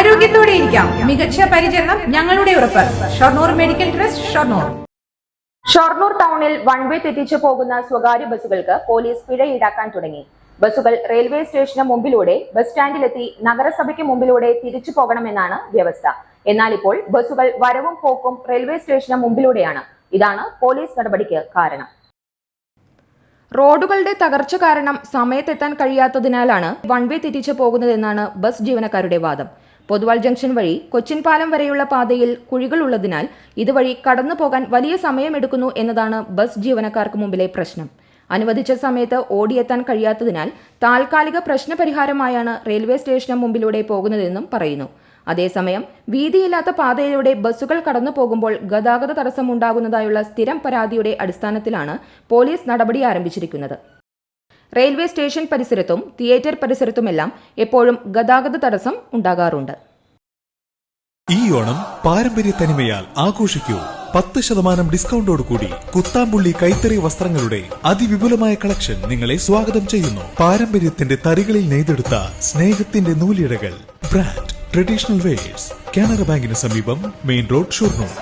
ആരോഗ്യത്തോടെ ഇരിക്കാം. മികച്ച പരിചരണം ഞങ്ങളുടെ ഉറപ്പ്. Shoranur medical trust Shoranur. Shoranur ടൗണിൽ വൺ വേ തെറ്റിച്ചു പോകുന്ന സ്വകാര്യ ബസ്സുകൾക്ക് പോലീസ് പിഴ ഈടാക്കാൻ തുടങ്ങി. ബസ്സുകൾ റെയിൽവേ സ്റ്റേഷന് മുമ്പിലൂടെ ബസ് സ്റ്റാൻഡിലെത്തി നഗരസഭയ്ക്ക് മുമ്പിലൂടെ തിരിച്ചു പോകണമെന്നാണ് വ്യവസ്ഥ. എന്നാൽ ഇപ്പോൾ ബസ്സുകൾ വരവും പോക്കും റെയിൽവേ സ്റ്റേഷന് മുമ്പിലൂടെയാണ്. ഇതാണ് പോലീസ് നടപടിക്ക് കാരണം. റോഡുകളുടെ തകർച്ച കാരണം സമയത്തെത്താൻ കഴിയാത്തതിനാലാണ് വൺ വേ തെറ്റിച്ചു പോകുന്നതെന്നാണ് ബസ് ജീവനക്കാരുടെ വാദം. പൊതുവാൾ ജംഗ്ഷൻ വഴി കൊച്ചിൻ പാലം വരെയുള്ള പാതയിൽ കുഴികൾ ഉള്ളതിനാൽ ഇതുവഴി കടന്നു പോകാൻ വലിയ സമയമെടുക്കുന്നു എന്നതാണ് ബസ് ജീവനക്കാർക്ക് മുമ്പിലെ പ്രശ്നം. അനുവദിച്ച സമയത്ത് ഓടിയെത്താൻ കഴിയാത്തതിനാൽ താൽക്കാലിക പ്രശ്നപരിഹാരമായാണ് റെയിൽവേ സ്റ്റേഷന് മുമ്പിലൂടെ പോകുന്നതെന്നും പറയുന്നു. അതേസമയം വീതിയില്ലാത്ത പാതയിലൂടെ ബസ്സുകൾ കടന്നു പോകുമ്പോൾ ഗതാഗത തടസ്സമുണ്ടാകുന്നതായുള്ള സ്ഥിരം പരാതിയുടെ അടിസ്ഥാനത്തിലാണ് പോലീസ് നടപടി ആരംഭിച്ചിരിക്കുന്നത്. റെയിൽവേ സ്റ്റേഷൻ പരിസരത്തും തിയേറ്റർ പരിസരത്തുമെല്ലാം എപ്പോഴും ഗതാഗത തടസ്സം ഉണ്ടാകാറുണ്ട്. ഈ ഓണം പാരമ്പര്യ തനിമയാൽ ആഘോഷിക്കൂ. പത്ത് ശതമാനം ഡിസ്കൗണ്ടോട് കൂടി കുത്താമ്പുള്ളി കൈത്തറി വസ്ത്രങ്ങളുടെ അതിവിപുലമായ കളക്ഷൻ നിങ്ങളെ സ്വാഗതം ചെയ്യുന്നു. പാരമ്പര്യത്തിന്റെ തരികളിൽ നെയ്തെടുത്ത സ്നേഹത്തിന്റെ നൂലിഴകൾ. ബ്രാൻഡ് ട്രഡീഷണൽ വെയേഴ്സ് കാനറ ബാങ്കിന് സമീപം മെയിൻ റോഡ് ഷൊർണൂർ.